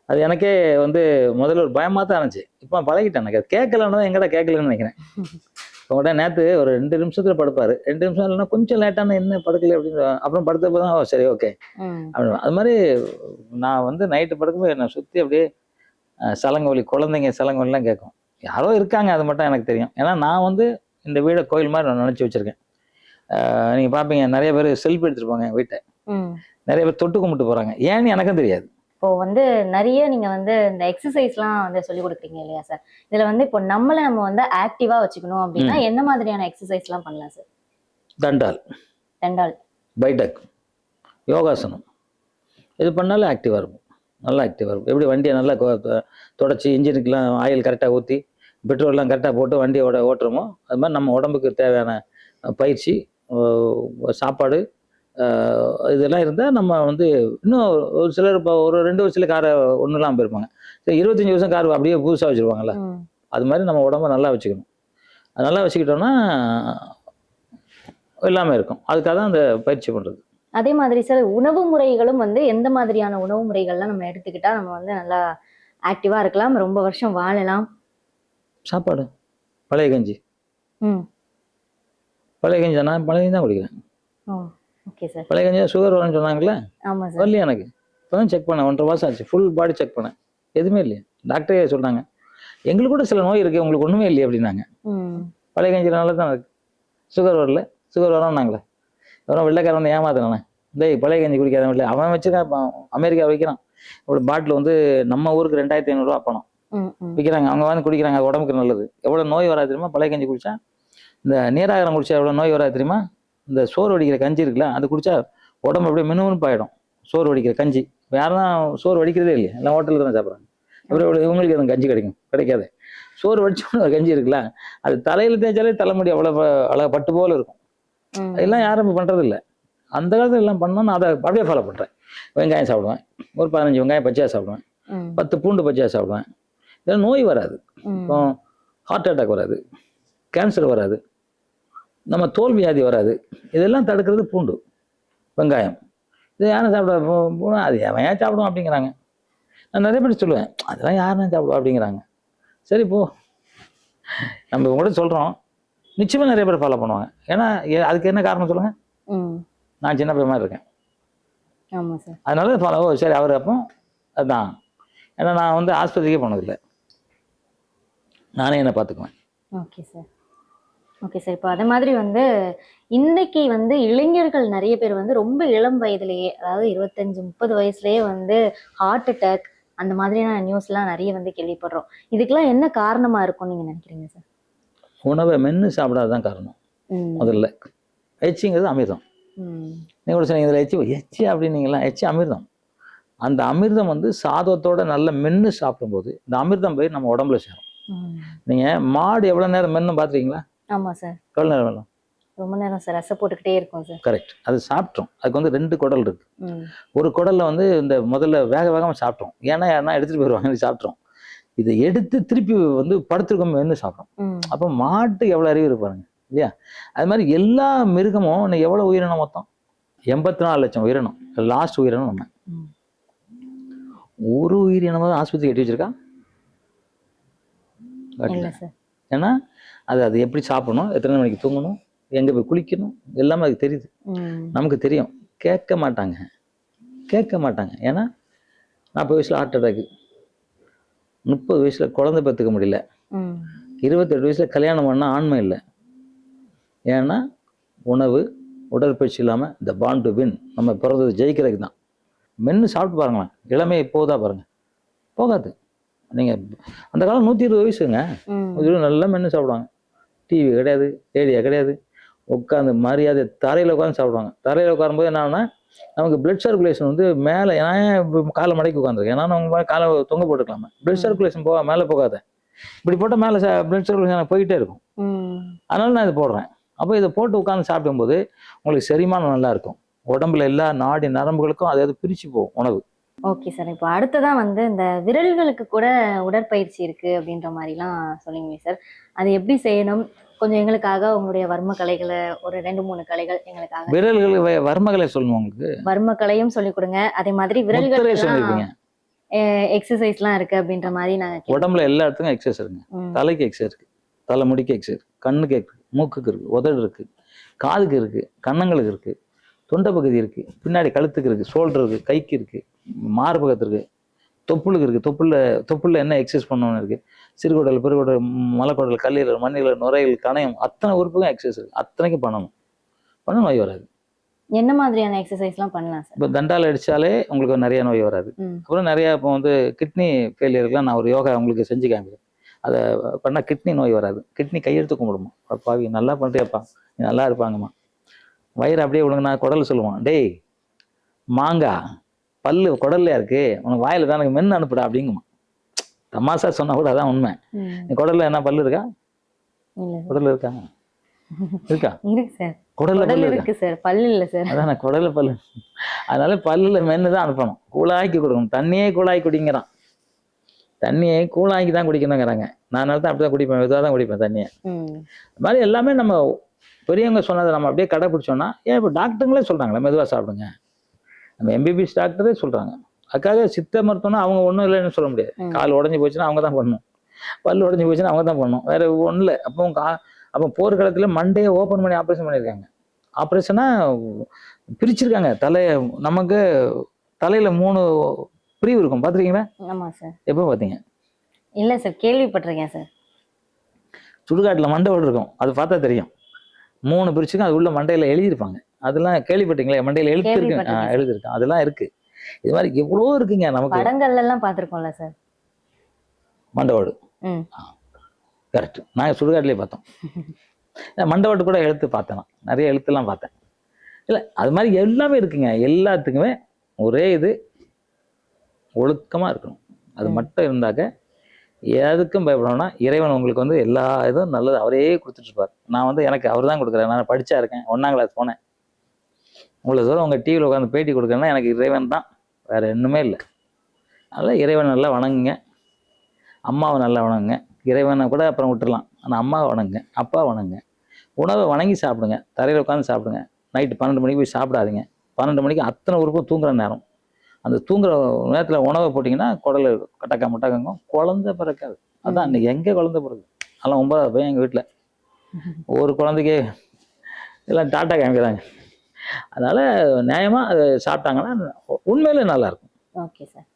அது எனக்கே வந்து முதல்ல ஒரு பயமாக தான் இருந்துச்சு. இப்போ பழகிட்டேன் எனக்கு. அது கேட்கலன்னு எங்கடா கேட்கலன்னு நினைக்கிறேன். உடனே நேற்று ஒரு ரெண்டு நிமிஷத்தில் படுப்பார். ரெண்டு நிமிஷம் இல்லைன்னா கொஞ்சம் லேட்டான என்ன படுக்கல அப்படின்னு அப்புறம் படுத்தப்போ தான் ஓ சரி ஓகே அப்படின்னு அது மாதிரி நான் வந்து நைட்டு படுக்கும்போது என்னை சுற்றி அப்படியே சலங்க ஒலி குழந்தைங்க சலங்க ஒலிலாம் கேட்கும். யாரோ இருக்காங்க அது மட்டும் எனக்கு தெரியும். ஏன்னா நான் வந்து இந்த வீடை கோயில் மாதிரி நான் நினச்சி வச்சுருக்கேன். நீங்கள் பார்ப்பீங்க நிறைய பேர் செல்ஃபி எடுத்துட்டு போங்க வீட்டை. நிறைய பேர் தொட்டு கும்பிட்டு போகிறாங்க ஏன்னு எனக்கும் தெரியாது. இப்போ வந்து நிறைய நீங்க வந்து இந்த எக்ஸசைஸ்லாம் வந்து சொல்லி கொடுக்குறீங்க இல்லையா சார் இதுல வந்து இப்போ நம்மளை நம்ம வந்து ஆக்டிவா வச்சுக்கணும் அப்படின்னா என்ன மாதிரியான எக்ஸசைஸ்லாம் பண்ணலாம் சார் தண்டால். ரெண்டாள் பைடக். யோகாசனம். இது பண்ணாலே ஆக்டிவாக இருக்கும் நல்லா ஆக்டிவாக இருக்கும் எப்படி வண்டியை நல்லா தொடச்சி இன்ஜினுக்கெலாம் ஆயில் கரெக்டாக ஊற்றி பெட்ரோல்லாம் கரெக்டாக போட்டு வண்டியை ஓட ஓட்டுறோமோ அது மாதிரி நம்ம உடம்புக்கு தேவையான பயிற்சி சாப்பாடு இதெல்லாம் இருந்தால் நம்ம வந்து இன்னும் ஒரு சிலர் இப்போ ஒரு ரெண்டு வருஷத்துல காரை ஒன்றும் இல்லாமல் போயிருப்பாங்க. சரி இருபத்தஞ்சி வருஷம் கார் அப்படியே புதுசாக வச்சுருவாங்கல்ல. அது மாதிரி நம்ம உடம்ப நல்லா வச்சுக்கணும். அது நல்லா வச்சுக்கிட்டோம்னா எல்லாமே இருக்கும். அதுக்காக தான் அந்த பயிற்சி பண்ணுறது அதே மாதிரி சார் உணவு முறைகளும் வந்து எந்த மாதிரியான உணவு முறைகள்லாம் நம்ம எடுத்துக்கிட்டா நம்ம வந்து நல்லா ஆக்டிவா இருக்கலாம் ரொம்ப வருஷம் வாழலாம். சாப்பாடு. பழைய கஞ்சி. ம். பழைய கஞ்சி நான் பழைய கஞ்சி தான் குடிக்கிறேன். ஓகே சார் பழைய கஞ்சி சுகர் வரும்னு சொன்னாங்களே ஆமா சார் வரலையே எனக்கு? இப்போ தான் செக் பண்ணேன். ஒன்றரை மாதம் ஆச்சு. ஃபுல் பாடி செக் பண்ணேன். எதுவுமே இல்லையே. டாக்டரே சொன்னாங்க. எங்களுக்கு கூட சில நோய் இருக்குது உங்களுக்கு ஒன்றுமே இல்லையே அப்படின்னாங்க. பழைய கஞ்சினால தான் இருக்கு. சுகர் வரல. சுகர் வரோம்னாங்களே. எவனோ வெள்ளைக்காரன் வந்து ஏமாத்தினானே டேய் பழைய கஞ்சி குடிக்காத இல்லை. அவன் வச்சுருக்கான் அமெரிக்கா வைக்கிறான். ஒரு பாட்டில் வந்து நம்ம ஊருக்கு ரெண்டாயிரத்தி ஐநூறுரூவா பணம். விற்கிறாங்க அவங்க வந்து குடிக்கிறாங்க. உடம்புக்கு நல்லது. எவ்வளோ நோய் வராது தெரியுமா? பழைய கஞ்சி குடிச்சா? இந்த நீராகாரம் குடிச்சா எவ்வளோ நோய் வராது தெரியுமா? இந்த சோறு வடிக்கிற கஞ்சி இருக்குல்ல அது குடிச்சா உடம்பு அப்படியே மினுமினுப்பாயிடும். சோறு வடிக்கிற கஞ்சி. யாரும் சோறு வடிக்கிறதே இல்லையா. எல்லாம் ஹோட்டலில் தான் சாப்பிட்றாங்க. அப்புறம் இவங்களுக்கு எதுவும் கஞ்சி கிடைக்கும்? கிடைக்காது. சோறு வடிச்சோன்னு ஒரு கஞ்சி இருக்குல்ல அது தலையில் தேய்ச்சாலே தலைமுடி அவ்வளோ அழகா பட்டு போல இருக்கும். அதெல்லாம் யாரும் இப்போ பண்ணுறது இல்லை அந்த காலத்துல எல்லாம் பண்ணோம் நான் அதை அப்படியே ஃபாலோ பண்ணுறேன் வெங்காயம் சாப்பிடுவேன். ஒரு பதினஞ்சு வெங்காயம் பச்சையாக சாப்பிடுவேன். பத்து பூண்டு பச்சையாக சாப்பிடுவேன். இதெல்லாம் நோய் வராது. இப்போ ஹார்ட் அட்டாக் வராது. கேன்சர் வராது. நம்ம தோல் வியாதி வராது. இதெல்லாம் தடுக்கிறது பூண்டு வெங்காயம். இது யாரும் சாப்பிட பூ- பூ- அது எவன் ஏன் சாப்பிடுவான் அப்படிங்கிறாங்க. நான் நிறைய பேர் சொல்லுவேன் அதெல்லாம் யாரும் சாப்பிடுவா அப்படிங்கிறாங்க. சரி போ. நம்ம கூட சொல்கிறோம் நிச்சயமாக நிறைய பேர் ஃபாலோ பண்ணுவாங்க. ஏன்னா அதுக்கு என்ன காரணம் சொல்லுங்கள் நான் சின்ன பையன் மாதிரி இருக்கேன். ஆமா சார். அதனால ஃபாலோ ஓ சரி அவர் அப்போ அதான். ஏன்னா நான் வந்து ஆஸ்பத்திரிக்கே போனதில்லை. நானே என்னை பார்த்துக்குவேன். Okay sir. ஓகே சார் இப்போ அதே மாதிரி வந்து இன்னைக்கு வந்து இளைஞர்கள் நிறைய பேர் வந்து ரொம்ப இளம் வயதிலேயே அதாவது இருபத்தஞ்சு முப்பது வயசுலயே வந்து ஹார்ட் அட்டாக் அந்த மாதிரியான நியூஸ்லாம் நிறைய வந்து கேள்விப்படுறோம். இதுக்கெல்லாம் என்ன காரணமா இருக்கும்னு நீங்க நினைக்கிறீங்க சார் உணவை மென்று சாப்பிடாதான் காரணம். முதல்ல. எச்சிங்கிறது அமிர்தம். நீங்க கூட சொன்னீங்க இதில் எச்சி எச்சி அப்படின்னீங்களா? எச்சி அமிர்தம். அந்த அமிர்தம் வந்து சாதத்தோட நல்ல மென்று சாப்பிடும்போது இந்த அமிர்தம் போய் நம்ம உடம்புல சேரும். ம். நீங்க மாடு எவ்வளவு நேரம் மென்னு பார்த்துருக்கீங்களா ஆமா சார் எவ்வளவு நேரம் வேணும் ரொம்ப நேரம் சார் ரசம் போட்டுக்கிட்டே இருக்கும் சார் கரெக்ட் அது சாப்பிட்டோம். அதுக்கு வந்து ரெண்டு குடல் இருக்கு. ஒரு குடல்ல வந்து இந்த முதல்ல வேக வேகமா சாப்பிட்டோம். ஏன்னா யாருன்னா எடுத்துட்டு போயிடுவாங்க சாப்பிட்றோம் இதை எடுத்து திருப்பி வந்து படுத்துருக்கோம் மென்று சாப்பிட்றோம். அப்போ மாட்டுக்கு எவ்வளோ அறிவு இருப்பாருங்க இல்லையா? அது மாதிரி எல்லா மிருகமும் இன்னைக்கு எவ்வளோ உயிரினம் மொத்தம்? எண்பத்தி நாலு லட்சம் உயிரினம். லாஸ்ட் உயிரினம் நம்ம. ஒரு உயிரினமாவது ஆஸ்பத்திரி கட்டி வச்சிருக்கா? ஏன்னா அது அது எப்படி சாப்பிடணும் எத்தனை மணிக்கு தூங்கணும் எங்கே போய் குளிக்கணும் எல்லாமே அதுக்கு தெரியுது. நமக்கு தெரியும். கேட்க மாட்டாங்க. கேட்க மாட்டாங்க. ஏன்னா நாற்பது வயசில் ஹார்ட் அட்டாக்கு முப்பது வயசில் குழந்தை பெற்றுக்க முடியல. இருபத்தெட்டு வயசில் கல்யாணம் பண்ணால் ஆண்மை இல்லை. ஏன்னா உணவு உடற்பயிற்சி இல்லாமல் இந்த பாண்ட் டு வின் நம்ம பிறந்தது ஜெயிக்கிறதுக்கு தான். மென்று சாப்பிட்டு பாருங்களேன். இளமை போதா பாருங்க. போகாது. நீங்கள் அந்த காலம் நூற்றி இருபது வயசுங்க. நல்லா மென்று சாப்பிடுவாங்க. டிவி கிடையாது ரேடியோ கிடையாது. உட்காந்து மரியாதை தரையில் உட்காந்து சாப்பிடுவாங்க. தரையில் உட்காரும்போது என்னன்னா நமக்கு பிளட் சர்க்குலேஷன் வந்து மேலே ஏன் காலை மடக்கி உட்காந்துருக்கேன் ஏன்னா நம்ம காலை தொங்க போட்டுக்கலாமா. பிளட் சர்க்குலேஷன் போக மேலே போகாத. இப்படி போட்டால் மேலே பிளட் சர்க்குலேஷன் போயிட்டே இருக்கும். அதனால நான் இதை போடுறேன். அப்போ இதை போட்டு உட்காந்து சாப்பிடும்போது உங்களுக்கு செரிமானம் நல்லா இருக்கும். உடம்புல எல்லா நாடி நரம்புகளுக்கும் அதாவது பிரிச்சு போகும் உணவு. Okay sir. இப்போ அடுத்ததா வந்து இந்த விரல்களுக்கு கூட உடற்பயிற்சி இருக்கு அப்படின்ற மாதிரிலாம் சொன்னீங்களே சார். அது எப்படி செய்யணும்? கொஞ்சம் எங்களுக்காக உங்களுடைய வர்ம கலைகளை ஒரு ரெண்டு மூணு கலைகள் எங்களுக்காக. விரல்கள் வ- வர்மகளை சொல்லணும் உங்களுக்கு? வர்ம கலையும் சொல்லி கொடுங்க. அதே மாதிரி விரல்கள் எக்ஸசைஸ்லாம் இருக்கு அப்படின்ற மாதிரி நாங்க கேள்வி- உடம்புல எல்லா இடத்துக்கும் எக்ஸசைஸ் இருக்குங்க. தலைக்கு எக்ஸசைஸ் இருக்கு. தலை முடிக்கு எக்ஸசைஸ் கண்ணுக்கு இருக்கு. மூக்குக்கு இருக்கு. உதடு இருக்கு. காதுக்கு இருக்கு. கன்னங்களுக்கு இருக்கு. தொண்டை பகுதி இருக்கு. பின்னாடி கழுத்துக்கு இருக்கு. ஷோல்டர் இருக்கு. கைக்கு இருக்கு. மார்பகத்து இருக்கு. தொப்புளுக்கு இருக்கு. தொப்புள்ள தொப்புள்ள என்ன எக்ஸசைஸ் பண்ணணும்னு இருக்கு. சிறுகுடல் பெருகுடல் மலைக்குடல் கல்லீரல் மண்ணீரல் நுரையீரல் கணையம் அத்தனை உறுப்புக்கும் எக்ஸசைஸ் இருக்கு அத்தனைக்கும் பண்ணணும். பண்ண நோய் வராது. என்ன மாதிரியான எக்ஸசைஸ்லாம் பண்ணலாம் சார்? இப்போ தண்டால் அடிச்சாலே உங்களுக்கு நிறைய நோய் வராது. அப்புறம் நிறைய இப்போ வந்து கிட்னி ஃபெயிலியருக்குலாம் நான் ஒரு யோகா உங்களுக்கு செஞ்சு காமிக்கிறேன் அதை பண்ணால் கிட்னி நோய் வராது. கிட்னி கையெழுத்து கும்பிடுமா? பாவி நல்லா பண்ணுறியப்பா நீ நல்லா இருப்பாங்கம்மா. வயிறு அப்படியே விழுங்க நான் குடல் சொல்லுவான். டேய் மாங்கா பல்லு குடல்லையா இருக்கு? உனக்கு வாயில தான் எனக்கு மென்னு அனுப்புடா அப்படிங்குமா. தமாசா சொன்னா கூட அதான் உண்மை. குடல்ல என்ன பல்லு இருக்கா? இல்ல சார். குடல் இருக்கா? இருக்கா? இருக்கு சார். குடல்ல குடல் பல்லு இருக்கா? சார். பல்லு இல்ல சார். அதான் நான் குடல பல்லு. அதனால பல்லுல மென்று தான் அனுப்பணும். கூழாக்கி கொடுக்கணும். தண்ணியே கூழாக்கி குடிங்கிறான். தண்ணியை கூழாக்கி தான் குடிக்கணுங்கிறாங்க. நான் தான் அப்படி தான் குடிப்பேன். மெதுவாக தான் குடிப்பேன் தண்ணியை. அது மாதிரி எல்லாமே நம்ம பெரியவங்க சொன்னதை நம்ம அப்படியே கடைப்பிடிச்சோம்னா ஏன் இப்போ டாக்டருங்களே சொல்கிறாங்களே மெதுவாக சாப்பிடுங்க. நம்ம எம்பிபிஎஸ் டாக்டரே சொல்கிறாங்க அதுக்காக சித்த மருத்துவம்னா அவங்க ஒன்றும் இல்லைன்னு சொல்ல முடியாது. கால் உடஞ்சி போச்சுன்னா அவங்க தான் பண்ணணும். பல் உடஞ்சி போச்சுன்னா அவங்க தான் பண்ணணும். வேற ஒன்றும் இல்லை. அப்போ கா அப்போ போர்க்களத்தில் மண்டையை ஓப்பன் பண்ணி ஆப்ரேஷன் பண்ணியிருக்காங்க. ஆப்ரேஷனாக பிரிச்சிருக்காங்க. தலையை நமக்கு தலையில் மூணு பிரிவு இருக்கும். பார்த்துருக்கீங்களா? ஆமா சார் எப்போ பார்த்தீங்க? இல்ல சார் கேள்விப்பட்டிருக்கேன் சார் சுடுகாட்டில் மண்டை ஓடு இருக்கும். அது பார்த்தா தெரியும். மூணு பிரிச்சுக்கும் அது உள்ள மண்டையில் எழுதியிருப்பாங்க. அதெல்லாம் கேள்விப்பட்டீங்களா? மண்டையில் எழுத்து இருக்கு ஆ கேள்விப்பட்டிருக்கேன். எழுதிருக்கேன் அதெல்லாம் இருக்கு. இது மாதிரி எவ்வளோ இருக்குங்க நமக்கு? படங்கள்ல எல்லாம் பாத்திருக்கோம்ல சார். மண்டை ஓடு ம். கரெக்ட் நாங்கள் சுடுகாட்டிலே பார்த்தோம். நான் மண்டை ஓட்டு கூட எழுத்து பார்த்தேன். நிறைய எழுத்துலாம் பார்த்தேன். இல்லை அது மாதிரி எல்லாமே இருக்குங்க. எல்லாத்துக்குமே ஒரே இது ஒழுக்கமாக இருக்கணும். அது. மட்டும் இருந்தாக்க எதுக்கும் பயப்படணும்னா இறைவன் உங்களுக்கு வந்து எல்லா இதுவும் நல்லது அவரே கொடுத்துட்டு இருப்பார் நான் வந்து எனக்கு அவர் தான் கொடுக்குறேன் நான் படிச்சா இருக்கேன். ஒன்றாம் கிளாஸ் போனேன். உங்களை தூரம் உங்கள் டிவியில் உட்காந்து பேட்டி கொடுக்குறேன்னா எனக்கு இறைவன் தான் வேற ஒன்றுமே இல்லை. அதனால் இறைவன் நல்லா வணங்குங்க. அம்மாவை நல்லா வணங்குங்க. இறைவனை கூட அப்புறம் விட்டுடலாம் ஆனால் அம்மாவை வணங்குங்க. அப்பா வணங்குங்க. உணவை வணங்கி சாப்பிடுங்க. தரையில் உட்காந்து சாப்பிடுங்க. நைட்டு பன்னெண்டு மணிக்கு போய் சாப்பிடாதீங்க. பன்னெண்டு மணிக்கு அத்தனை உறுப்பும் தூங்குற நேரம். அந்த தூங்குற நேரத்தில் உணவை போட்டிங்கன்னா குடல் கட்டக்கா முட்டக்கங்கும். குழந்தை பிறக்காது. அதான் இன்னைக்கு எங்கே குழந்தை பிறகு அதெல்லாம் ஒன்பதாவது பையன் எங்கள் வீட்டில் ஒரு குழந்தைக்கே எல்லாம் டாட்டா காமிக்கிறாங்க. அதனால் நியாயமாக அதை சாப்பிட்டாங்கன்னா உண்மையிலே நல்லா இருக்கும் ஓகே சார்.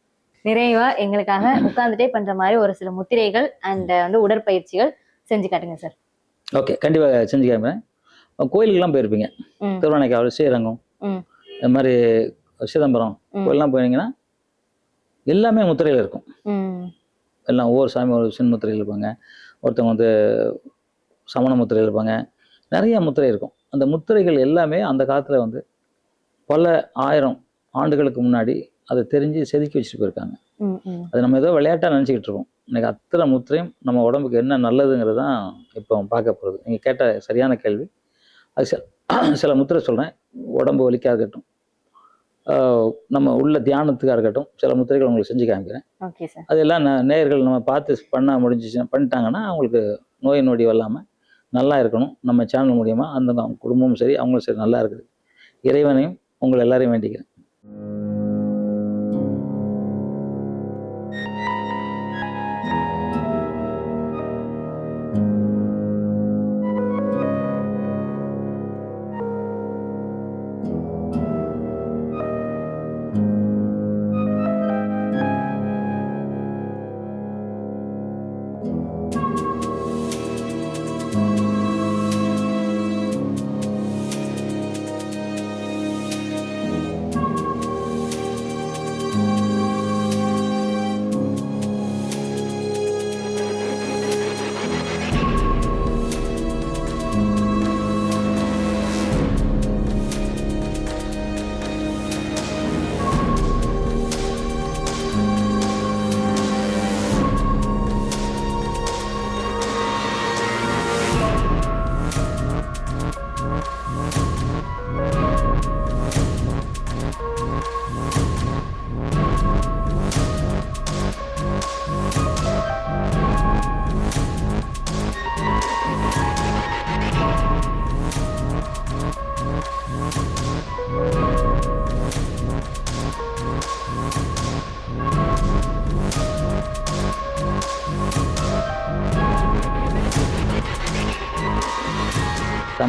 நிறைவா எங்களுக்காக உட்கார்ந்துட்டே பண்ற மாதிரி ஒரு சில முத்திரைகள் அண்ட் வந்து உடற்பயிற்சிகள் செஞ்சு காட்டுங்க சார். ஓகே கண்டிப்பாக செஞ்சு காமிக்கிறேன். கோயிலுக்கெல்லாம் போயிருப்பீங்க. ம். திருவானைக்காவல் ஸ்ரீரங்கம். இந்த மாதிரி சிதம்பரம். கோயிலெலாம் போனீங்கன்னா எல்லாமே முத்திரையில் இருக்கும். எல்லாம் ஒவ்வொரு சாமி ஒரு சின்ன முத்திரையில் இருப்பாங்க. ஒருத்தவங்க வந்து சமண முத்திரையில் இருப்பாங்க. நிறைய முத்திரை இருக்கும். அந்த முத்திரைகள் எல்லாமே அந்த காலத்தில் வந்து பல ஆயிரம் ஆண்டுகளுக்கு முன்னாடி அதை தெரிஞ்சு செதுக்கி வச்சுட்டு போயிருக்காங்க. அது நம்ம ஏதோ விளையாட்டாக நினச்சிக்கிட்டு இருக்கோம் இன்னைக்கு அத்தனை முத்திரையும் நம்ம உடம்புக்கு என்ன நல்லதுங்கிறது தான் இப்போ பார்க்க போகிறது நீங்கள் கேட்ட சரியான கேள்வி. அது சில சில முத்திரை சொல்கிறேன் உடம்பு வலிக்காக இருக்கட்டும். நம்ம உள்ள தியானத்துக்காக இருக்கட்டும் சில முத்திரைகள் உங்களுக்கு செஞ்சு காமிக்கிறேன். அதெல்லாம் நேயர்கள் நம்ம பார்த்து பண்ண முடிஞ்சிச்சு பண்ணிட்டாங்கன்னா அவங்களுக்கு நோய் நொடி இல்லாமல் நல்லா இருக்கணும். நம்ம சேனல் மூலியமாக அந்த குடும்பமும் சரி அவங்களும் சரி நல்லா இருக்குது. இறைவனையும் உங்களை எல்லாரையும் வேண்டிக்கிறேன்.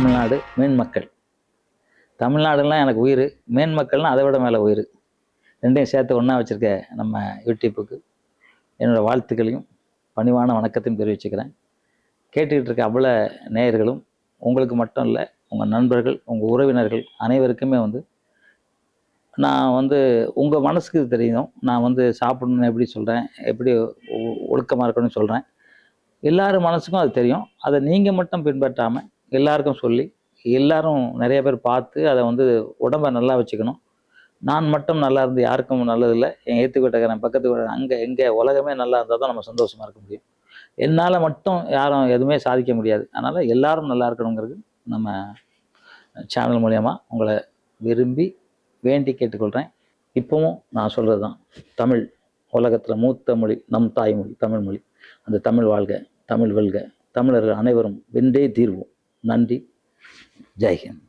தமிழ்நாடு மீன் மக்கள். தமிழ்நாடுலாம் எனக்கு உயிர். மீன் அதை விட மேலே உயிர். ரெண்டையும் சேர்த்து ஒன்றா வச்சுருக்க நம்ம யூடியூப்புக்கு என்னோடய வாழ்த்துக்களையும் பணிவான வணக்கத்தையும் தெரிவிச்சுக்கிறேன். கேட்டுக்கிட்டு இருக்க அவ்வளோ நேயர்களும் உங்களுக்கு மட்டும் இல்லை உங்கள் நண்பர்கள் உங்கள் உறவினர்கள் அனைவருக்குமே வந்து நான் வந்து உங்கள் மனசுக்கு தெரியும். நான் வந்து சாப்பிடணும்னு எப்படி சொல்கிறேன் எப்படி ஒழுக்கமாக இருக்கணும்னு சொல்கிறேன் எல்லார் மனசுக்கும் அது தெரியும். அதை நீங்கள் மட்டும் பின்பற்றாமல் எல்லாருக்கும் சொல்லி எல்லாரும் நிறைய பேர் பார்த்து அதை வந்து உடம்பை நல்லா வச்சுக்கணும். நான் மட்டும் நல்லா இருந்து யாருக்கும் நல்லதில்லை. என் ஏற்று வீட்டுக்காரன் பக்கத்து வீட்டு அங்கே எங்கே உலகமே நல்லா இருந்தால் தான் நம்ம சந்தோஷமாக இருக்க முடியும். என்னால் மட்டும் யாரும் எதுவுமே சாதிக்க முடியாது. அதனால் எல்லாரும் நல்லா இருக்கணுங்கிறது நம்ம சேனல் மூலயமா உங்களை விரும்பி வேண்டி கேட்டுக்கொள்கிறேன் இப்போவும் நான் சொல்கிறது தான். தமிழ் உலகத்தில் மூத்த மொழி நம் தாய்மொழி தமிழ் மொழி. அந்த தமிழ் வாழ்க தமிழ் வெல்க. தமிழர்கள் அனைவரும் வென்றே தீர்வோம். நன்றி. ஜெய்ஹிந்த்